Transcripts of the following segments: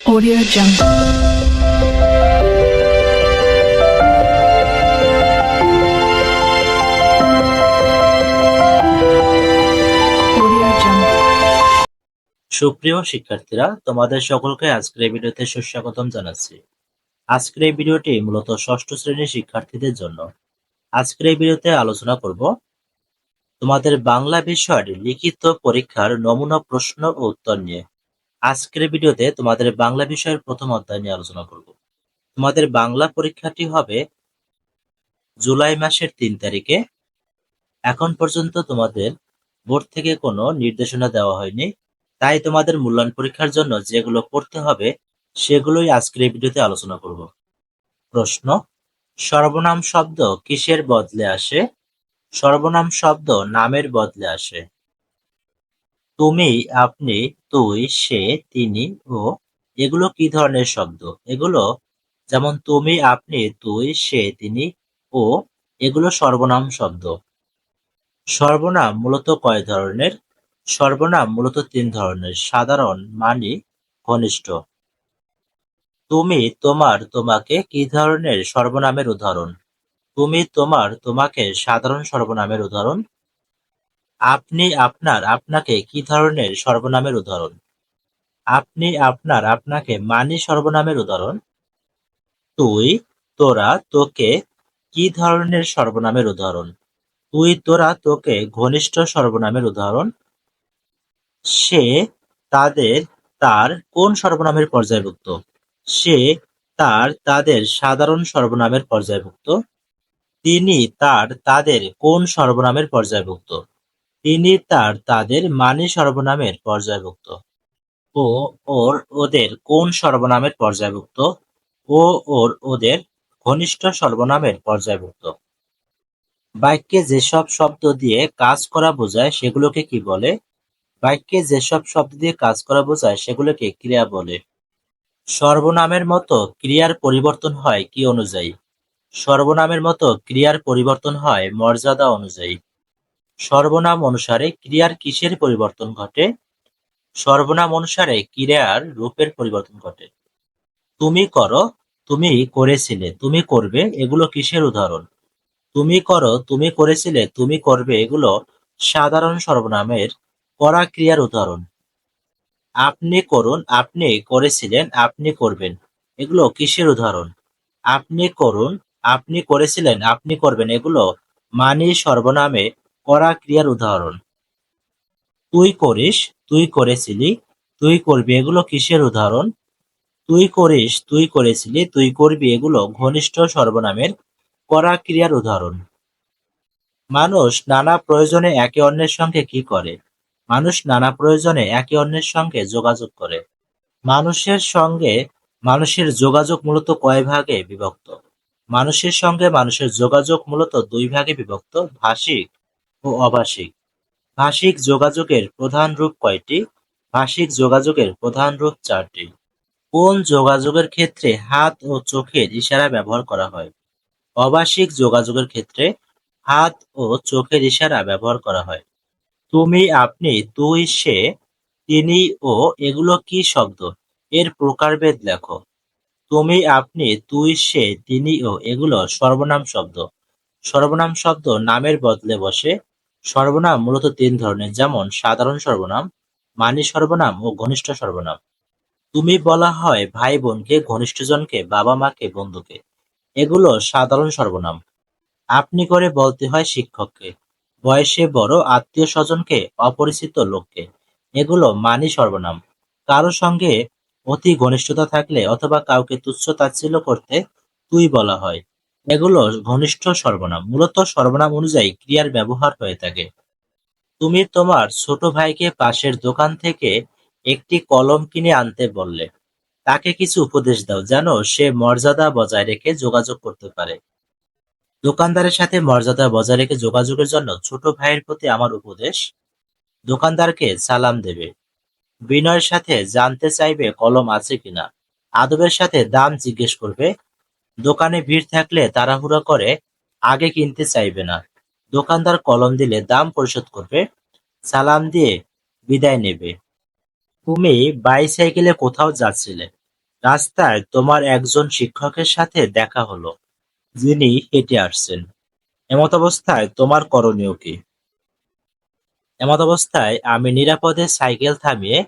Audio Jungle. সুপ্রিয় শিক্ষার্থীরা, তোমাদের সকলকে আজকের এই ভিডিওতে সুস্বাগতম জানাচ্ছি। আজকের এই ভিডিওটি মূলত ষষ্ঠ শ্রেণির শিক্ষার্থীদের জন্য। আজকের এই ভিডিওতে আলোচনা করব তোমাদের বাংলা বিষয়ের লিখিত পরীক্ষার নমুনা প্রশ্ন ও উত্তর নিয়ে। আজকের ভিডিওতে তোমাদের বাংলা বিষয়ের প্রথম অধ্যায় নিয়ে আলোচনা করব। তোমাদের বাংলা পরীক্ষাটি হবে জুলাই মাসের তিন তারিখে। এখন পর্যন্ত তোমাদের বোর্ড থেকে কোনো নির্দেশনা দেওয়া হয়নি। তাই তোমাদের মূল্যায়ন পরীক্ষার জন্য যেগুলো পড়তে হবে, সেগুলোই আজকের ভিডিওতে আলোচনা করব। প্রশ্ন, সর্বনাম শব্দ কিসের বদলে আসে? সর্বনাম শব্দ নামের বদলে আসে। তুমি আপনি, তুই, সে, তিনি ও এগুলো কি ধরনের শব্দ? এগুলো যেমন তুমি, আপনি, তুই, সে, তিনি ও এগুলো সর্বনাম শব্দ। সর্বনাম মূলত কয় ধরনের? সর্বনাম মূলত তিন ধরনের। সাধারণ, মানি, ঘনিষ্ঠ। তুমি, তোমার, তোমাকে কি ধরনের সর্বনামের উদাহরণ? তুমি, তোমার, তোমাকে সাধারণ সর্বনামের উদাহরণ? আপনি আপনার আপনাকে কি ধরনের সর্বনামের উদাহরণ? আপনি আপনার আপনাকে মানি সর্বনামের উদাহরণ? তুই, তোরা, তোকে কি ধরনের সর্বনামের উদাহরণ? তুই, তোরা, তোকে ঘনিষ্ঠ সর্বনামের উদাহরণ? সে তাদের, তার কোন সর্বনামের পর্যায়ভুক্ত? সে তার, তাদের সাধারণ সর্বনামের পর্যায়ভুক্ত? তিনি তার, তাদের কোন সর্বনামের পর্যায়ভুক্ত? তিনি তার তাদের মানি সর্বনামের পর্যায়ভুক্ত। ও, ওর ওদের কোন সর্বনামের পর্যায়ভুক্ত? ও, ওর ওদের ঘনিষ্ঠ সর্বনামের পর্যায়ভুক্ত। বাক্যে যেসব শব্দ দিয়ে কাজ করা বোঝায় সেগুলোকে কি বলে? বাক্যে যেসব শব্দ দিয়ে কাজ করা বোঝায় সেগুলোকে ক্রিয়া বলে। সর্বনামের মতো ক্রিয়ার পরিবর্তন হয় কি অনুযায়ী? সর্বনামের মতো ক্রিয়ার পরিবর্তন হয় মর্যাদা অনুযায়ী। সর্বনাম অনুসারে ক্রিয়ার কিসের পরিবর্তন ঘটে? সর্বনাম অনুসারে ক্রিয়ার রূপের পরিবর্তন ঘটে। তুমি করো, তুমি করেছিলে, তুমি করবে, এগুলো কিসের উদাহরণ? তুমি করো, তুমি করেছিলে, তুমি করবে, এগুলো সাধারণ সর্বনামের করা ক্রিয়ার উদাহরণ। আপনি করুন, আপনি করেছিলেন, আপনি করবেন, এগুলো কিসের উদাহরণ? আপনি করুন, আপনি করেছিলেন, আপনি করবেন, এগুলো মানি সর্বনামে করা ক্রিয়ার উদাহরণ। তুই করিস, তুই করেছিলি, তুই করবি এগুলো কিসের উদাহরণ? তুই করিস, তুই করেছিলি, তুই করবি এগুলো ঘনিষ্ঠ সর্বনামের করা ক্রিয়ার উদাহরণ। মানুষ নানা প্রয়োজনে একে অন্যের সঙ্গে কি করে? মানুষ নানা প্রয়োজনে একে অন্যের সঙ্গে যোগাযোগ করে। মানুষের সঙ্গে, মানুষের যোগাযোগ মূলত কয় ভাগে বিভক্ত? মানুষের সঙ্গে মানুষের যোগাযোগ মূলত দুই ভাগে বিভক্ত, ভাষিক ও অভাষিক। ভাষিক যোগাযোগের প্রধান রূপ কয়টি? ভাষিক যোগাযোগের প্রধান রূপ চারটি। কোন যোগাযোগের ক্ষেত্রে হাত ও চোখের ইশারা ব্যবহার করা হয়? অভাষিক যোগাযোগের ক্ষেত্রে হাত ও চোখের ইশারা ব্যবহার করা হয়। তুমি, আপনি, তুই, সে, তিনি ও এগুলো কি শব্দ? এর প্রকারভেদ লেখো। তুমি, আপনি, তুই, সে, তিনি ও এগুলো সর্বনাম শব্দ। সর্বনাম শব্দ নামের বদলে বসে সর্বনাম মূলত তিন ধরনের, যেমন সাধারণ সর্বনাম মানি সর্বনাম ও ঘনিষ্ঠ সর্বনাম। তুমি বলা হয় ভাই বোনকে ঘনিষ্ঠজনকে বাবা মাকে বন্ধুকে। এগুলো সাধারণ সর্বনাম। আপনি করে বলতে হয় শিক্ষককে। বয়সে বড় আত্মীয় স্বজনকে অপরিচিত লোককে। এগুলো মানি সর্বনাম। কারও সঙ্গে অতি ঘনিষ্ঠতা থাকলে অথবা কাউকে তুচ্ছ তাচ্ছিল্য করতে তুই বলা হয়। এগুলো ঘনিষ্ঠ সর্বনাম। মূলত সর্বনাম অনুযায়ী ক্রিয়ার ব্যবহার হয়ে থাকে। তুমি তোমার ছোট ভাইকে পাশের দোকান থেকে একটি কলম কিনে আনতে বললে। তাকে কিছু উপদেশ দাও যেন সে মর্যাদা বজায় রেখে যোগাযোগ করতে পারে। দোকানদারের সাথে মর্যাদা বজায় রেখে যোগাযোগের জন্য ছোট ভাইয়ের প্রতি আমার উপদেশ। দোকানদারকে সালাম দেবে। বিনয়ের সাথে জানতে চাইবে কলম আছে কিনা। আদবের সাথে দাম জিজ্ঞেস করবে দোকানে ভিড় থাকলে তাড়াহুড়া করে আগে কিনতে চাইবে না দোকানদার কলম দিলে দাম পরিশোধ করবে সালাম দিয়ে বিদায় নেবে তুমি বাইসাইকেলে কোথাও যাচ্ছিলে রাস্তায় তোমার একজন শিক্ষকের সাথে দেখা হলো, যিনি হেঁটে আসছেন। এমতাবস্থায় তোমার করণীয় কি? এমতাবস্থায় আমি নিরাপদে সাইকেল থামিয়ে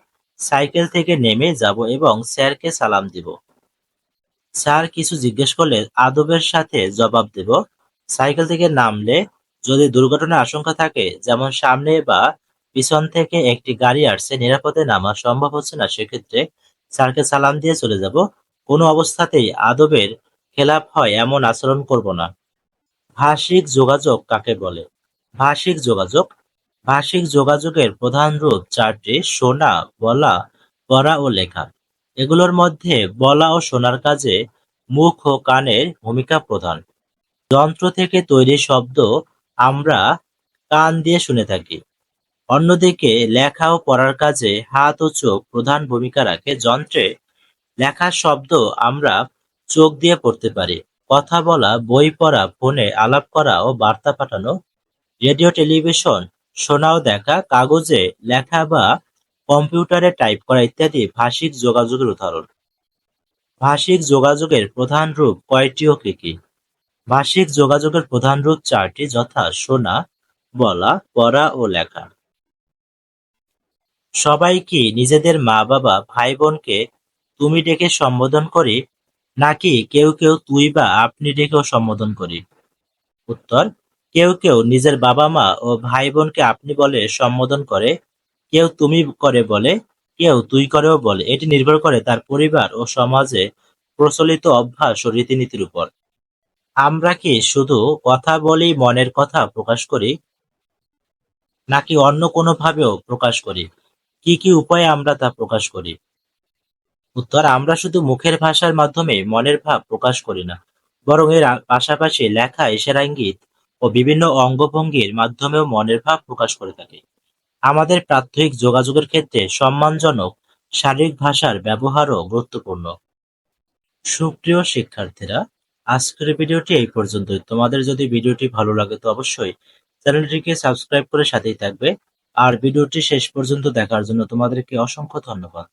সাইকেল থেকে নেমে যাব এবং স্যারকে সালাম দিব। স্যার কিছু জিজ্ঞেস করলে আদবের সাথে জবাব দেব। সাইকেল থেকে নামলে যদি দুর্ঘটনার আশঙ্কা থাকে, যেমন সামনে বা পিছন থেকে একটি গাড়ি আসছে, নিরাপদে নামা সম্ভব হচ্ছে না, সেক্ষেত্রে স্যারকে সালাম দিয়ে চলে যাব। কোনো অবস্থাতেই আদবের খেলাপ হয় এমন আচরণ করব না। ভাষিক যোগাযোগ কাকে বলে? ভাষিক যোগাযোগ ভাষিক যোগাযোগের প্রধান রূপ চারটি শোনা, বলা, পড়া ও লেখা। এগুলোর মধ্যে বলা ও শোনার কাজে মুখ ও কানের ভূমিকা প্রধান। যন্ত্র থেকে তৈরি শব্দ আমরা কান দিয়ে শুনে থাকি। অন্যদিকে লেখা ও পড়ার কাজে হাত ও চোখ প্রধান ভূমিকা রাখে। যন্ত্রে লেখা শব্দ আমরা চোখ দিয়ে পড়তে পারি। কথা বলা, বই পড়া, ফোনে আলাপ করা ও বার্তা পাঠানো, রেডিও টেলিভিশন শোনা ও দেখা, কাগজে লেখা বা কম্পিউটারে টাইপ করা ইত্যাদি ভাষিক যোগাযোগের উদাহরণ। ভাষিক যোগাযোগের প্রধান রূপ কয়টি ও কি কি? ভাষিক যোগাযোগের প্রধান রূপ চারটি যথা শোনা, বলা, পড়া ও লেখা। সবাই কি নিজেদের মা-বাবা, ভাই-বোনকে তুমি ডেকে সম্বোধন করি নাকি কেউ কেউ তুই বা আপনি ডেকেও সম্বোধন করি? উত্তর: কেউ কেউ নিজের বাবা-মা ও ভাই-বোনকে আপনি বলে সম্বোধন করে, কেউ তুমি করে বলে, কেউ তুই করেও বলে। এটি নির্ভর করে তার পরিবার ও সমাজে প্রচলিত অভ্যাস ও রীতিনীতির উপর। আমরা কি শুধু কথা বলেই মনের কথা প্রকাশ করি নাকি অন্য কোনোভাবেও প্রকাশ করি? কি কি উপায়ে আমরা তা প্রকাশ করি? উত্তর: আমরা শুধু মুখের ভাষার মাধ্যমে মনের ভাব প্রকাশ করি না, বরং এর পাশাপাশি লেখা, ইশারা ইঙ্গিত ও বিভিন্ন অঙ্গভঙ্গির মাধ্যমেও মনের ভাব প্রকাশ করে থাকি। আমাদের প্রাত্যহিক যোগাযোগের ক্ষেত্রে সম্মানজনক শারীরিক ভাষার ব্যবহারও গুরুত্বপূর্ণ। সুপ্রিয় শিক্ষার্থীরা, আজকের ভিডিওটি এই পর্যন্তই। তোমাদের যদি ভিডিওটি ভালো লাগে তো অবশ্যই চ্যানেলটিকে সাবস্ক্রাইব করে সাথেই থাকবে আর ভিডিওটি শেষ পর্যন্ত দেখার জন্য তোমাদেরকে অসংখ্য ধন্যবাদ।